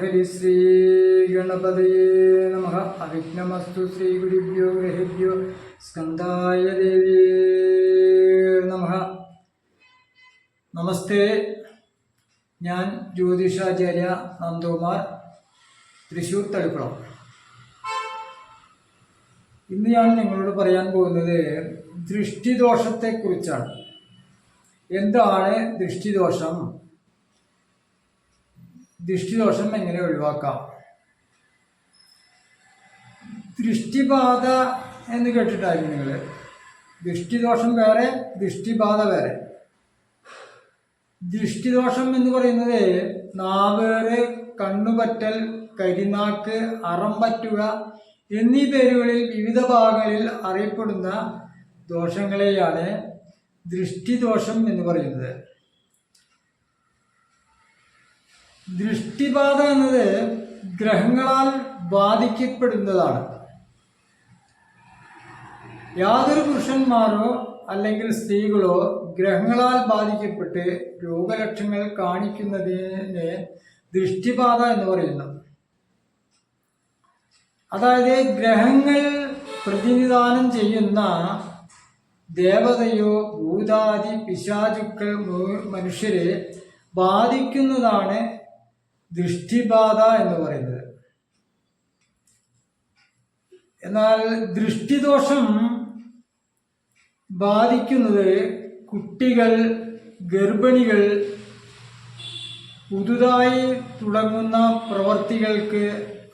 ഹരിശ്രീ ഗണപതയേ നമ അവിഘ്നമസ്തു ശ്രീ ഗുരുഭ്യോ ഗ്രഹഭ്യോ സ്കന്ധായ ദേവിയേ നമ നമസ്തേ ഞാൻ ജ്യോതിഷാചാര്യ നന്ദകുമാർ തൃശൂർ തളിക്കുളം. ഇന്ന് ഞാൻ നിങ്ങളോട് പറയാൻ പോകുന്നത് ദൃഷ്ടിദോഷത്തെക്കുറിച്ചാണ്. എന്താണ് ദൃഷ്ടിദോഷം? ദൃഷ്ടിദോഷം എങ്ങനെ ഒഴിവാക്കാം? ദൃഷ്ടിബാധ എന്ന് കേട്ടിട്ടായിരിക്കും നിങ്ങൾ ദൃഷ്ടിദോഷം വേറെ ദൃഷ്ടിബാധ വേറെ. ദൃഷ്ടിദോഷം എന്ന് പറയുന്നത് നാവേറ് കണ്ണുപറ്റൽ കരിനാക്ക് അറം പറ്റുക എന്നീ പേരുകളിൽ വിവിധ ഭാഗങ്ങളിൽ അറിയപ്പെടുന്ന ദോഷങ്ങളെയാണ് ദൃഷ്ടിദോഷം എന്ന് പറയുന്നത്. ദൃഷ്ടിബാധ എന്നത് ഗ്രഹങ്ങളാൽ ബാധിക്കപ്പെടുന്നതാണ്. യാതൊരു പുരുഷന്മാരോ അല്ലെങ്കിൽ സ്ത്രീകളോ ഗ്രഹങ്ങളാൽ ബാധിക്കപ്പെട്ട് രോഗലക്ഷണങ്ങൾ കാണിക്കുന്നതിനെ ദൃഷ്ടിബാധ എന്ന് പറയുന്നു. അതായത് ഗ്രഹങ്ങൾ പ്രതിനിധാനം ചെയ്യുന്ന ദേവതയോ ഭൂതാദി പിശാചുക്കൾ മനുഷ്യരെ ബാധിക്കുന്നതാണ് ദൃഷ്ടിബാധ എന്ന് പറയുന്നത്. എന്നാൽ ദൃഷ്ടിദോഷം ബാധിക്കുന്നത് കുട്ടികൾ ഗർഭിണികൾ പുതുതായി തുടങ്ങുന്ന പ്രവർത്തികൾക്ക്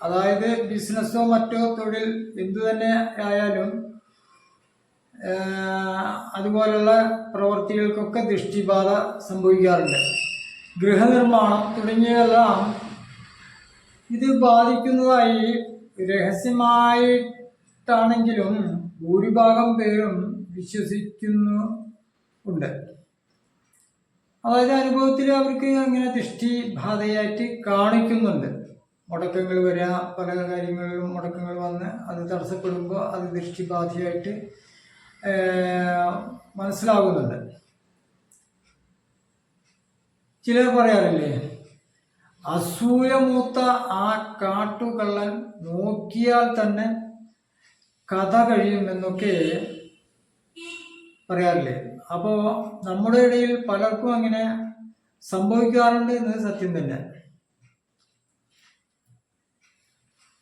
അതായത് ബിസിനസ്സോ മറ്റോ തൊഴിൽ എന്തു തന്നെ ആയാലും അതുപോലുള്ള പ്രവൃത്തികൾക്കൊക്കെ ദൃഷ്ടിബാധ സംഭവിക്കാറുണ്ട്. ഗൃഹനിർമ്മാണം തുടങ്ങിയതെല്ലാം ഇത് ബാധിക്കുന്നതായി രഹസ്യമായിട്ടാണെങ്കിലും ഭൂരിഭാഗം പേരും വിശ്വസിക്കുന്നു ഉണ്ട്. അതായത് അനുഭവത്തിൽ അവർക്ക് അങ്ങനെ ദൃഷ്ടി ബാധയായിട്ട് കാണിക്കുന്നുണ്ട്. മുടക്കങ്ങൾ വരിക പല കാര്യങ്ങളിലും മുടക്കങ്ങൾ വന്ന് അത് തടസ്സപ്പെടുമ്പോൾ അത് ദൃഷ്ടിബാധയായിട്ട് മനസ്സിലാകുന്നുണ്ട്. ചിലർ പറയാറില്ലേ അസൂയമൂത്ത ആ കാട്ടുകള്ളൻ നോക്കിയാൽ തന്നെ കഥ കഴിയുമെന്നൊക്കെ പറയാറില്ലേ. അപ്പോൾ നമ്മുടെ ഇടയിൽ പലർക്കും അങ്ങനെ സംഭവിക്കാറുണ്ട് എന്നത് സത്യം തന്നെ.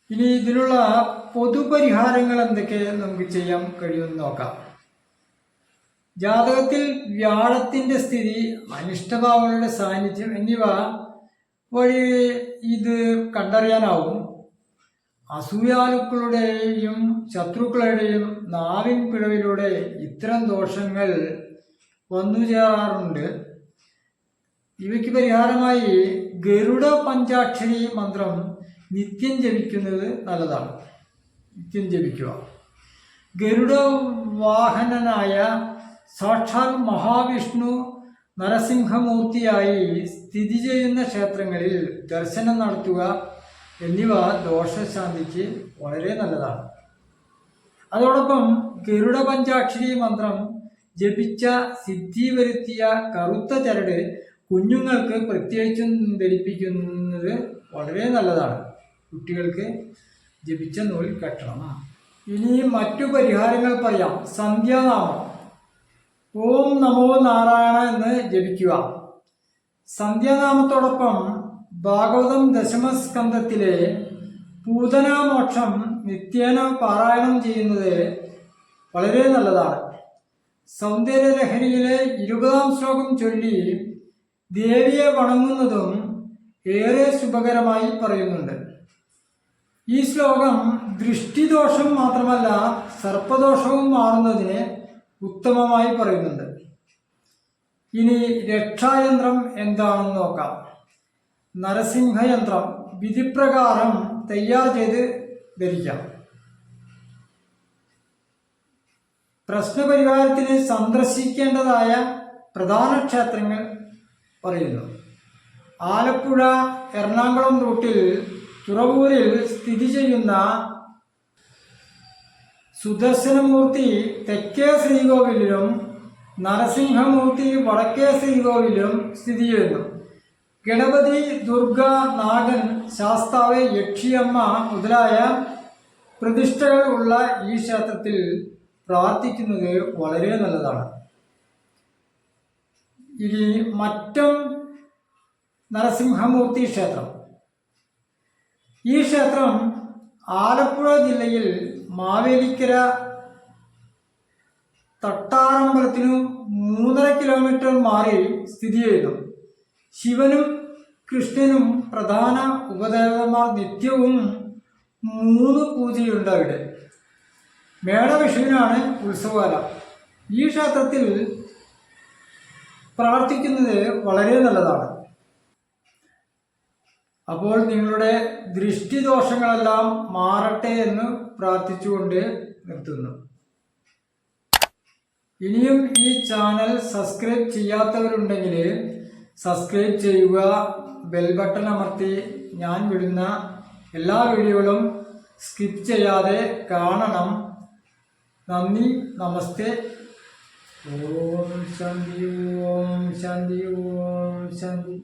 ഇനി ഇതിനുള്ള പൊതുപരിഹാരങ്ങൾ എന്തൊക്കെ നമുക്ക് ചെയ്യാൻ കഴിയുമെന്ന് നോക്കാം. ജാതകത്തിൽ വ്യാഴത്തിന്റെ സ്ഥിതി അനിഷ്ടഭാവങ്ങളുടെ സാന്നിധ്യം എന്നിവ വഴി ഇത് കണ്ടറിയാനാവും. അസൂയാലുക്കളുടെയും ശത്രുക്കളുടെയും നാവിൻ പിഴവിലൂടെ ഇത്തരം ദോഷങ്ങൾ വന്നു ചേരാറുണ്ട്. ഇവയ്ക്ക് പരിഹാരമായി ഗരുഡ പഞ്ചാക്ഷരി മന്ത്രം നിത്യം ജപിക്കുന്നത് നല്ലതാണ്. നിത്യം ജപിക്കുക. ഗരുഡ വാഹനനായ സാക്ഷാൽ മഹാവിഷ്ണു നരസിംഹമൂർത്തിയായി സ്ഥിതി ചെയ്യുന്ന ക്ഷേത്രങ്ങളിൽ ദർശനം നടത്തുക എന്നിവ ദോഷശാന്തിക്ക് വളരെ നല്ലതാണ്. അതോടൊപ്പം ഗരുഡ പഞ്ചാക്ഷരി മന്ത്രം ജപിച്ച സിദ്ധി വരുത്തിയ കറുത്ത ചരട് കുഞ്ഞുങ്ങൾക്ക് പ്രത്യേകിച്ചും ധരിപ്പിക്കുന്നത് വളരെ നല്ലതാണ്. കുട്ടികൾക്ക് ജപിച്ച നൂൽ കെട്ടണം. ഇനി മറ്റു പരിഹാരങ്ങൾ പറയാം. സന്ധ്യാനാമം. ഓം നമോ നാരായണ എന്ന് ജപിക്കുക. സന്ധ്യാനാമത്തോടൊപ്പം ഭാഗവതം ദശമസ്കന്ധത്തിലെ പൂതനാമോക്ഷം നിത്യേന പാരായണം ചെയ്യുന്നത് വളരെ നല്ലതാണ്. സൗന്ദര്യലഹരിയിലെ ഇരുപതാം ശ്ലോകം ചൊല്ലി ദേവിയെ വണങ്ങുന്നതും ഏറെ ശുഭകരമായി പറയുന്നുണ്ട്. ഈ ശ്ലോകം ദൃഷ്ടിദോഷം മാത്രമല്ല സർപ്പദോഷവും മാറുന്നതിന് ഉത്തമമായി പറയുന്നുണ്ട്. ഇനി രക്ഷായന്ത്രം എന്താണെന്ന് നോക്കാം. നരസിംഹയന്ത്രം വിധിപ്രകാരം തയ്യാർ ചെയ്ത് ധരിക്കാം. പ്രശ്നപരിഹാരത്തിന് സന്ദർശിക്കേണ്ടതായ പ്രധാന ക്ഷേത്രങ്ങൾ പറയുന്നു. ആലപ്പുഴ എറണാകുളം റൂട്ടിൽ തുറവൂരിൽ സ്ഥിതി ചെയ്യുന്ന സുദർശനമൂർത്തി തെക്കേ ശ്രീകോവിലിലും നരസിംഹമൂർത്തി വടക്കേ ശ്രീകോവിലും സ്ഥിതി ചെയ്യുന്നു. ഗണപതി ദുർഗ നാഗൻ ശാസ്താവ് യക്ഷിയമ്മ മുതലായ പ്രതിഷ്ഠകൾ ഉള്ള ഈ ക്ഷേത്രത്തിൽ പ്രാർത്ഥിക്കുന്നത് വളരെ നല്ലതാണ്. ഇനി മറ്റം നരസിംഹമൂർത്തി ക്ഷേത്രം. ഈ ക്ഷേത്രം ആലപ്പുഴ ജില്ലയിൽ മാവേലിക്കര തട്ടാറമ്പലത്തിനു മൂന്നര കിലോമീറ്റർ മാറി സ്ഥിതി ചെയ്യുന്നു. ശിവനും കൃഷ്ണനും പ്രധാന ഉപദേവതമാർ നിത്യവും മൂന്ന് പൂജയുണ്ട് അവിടെ. മേടവിഷുവിനാണ് ഉത്സവകാലം. ഈ ക്ഷേത്രത്തിൽ പ്രാർത്ഥിക്കുന്നത് വളരെ നല്ലതാണ്. അപ്പോൾ നിങ്ങളുടെ ദൃഷ്ടിദോഷങ്ങളെല്ലാം മാറട്ടെ എന്ന് പ്രാർത്ഥിച്ചുകൊണ്ട് നിർത്തുന്നു. ഇനിയും ഈ ചാനൽ സബ്സ്ക്രൈബ് ചെയ്യാത്തവരുണ്ടെങ്കിൽ സബ്സ്ക്രൈബ് ചെയ്യുക ബെൽ ബട്ടൺ അമർത്തി ഞാൻ വിടുന്ന എല്ലാ വീഡിയോകളും സ്കിപ്പ് ചെയ്യാതെ കാണണം. നന്ദി നമസ്തേ. ഓം ശാന്തി ഓം ശാന്തി ഓം ശാന്തി.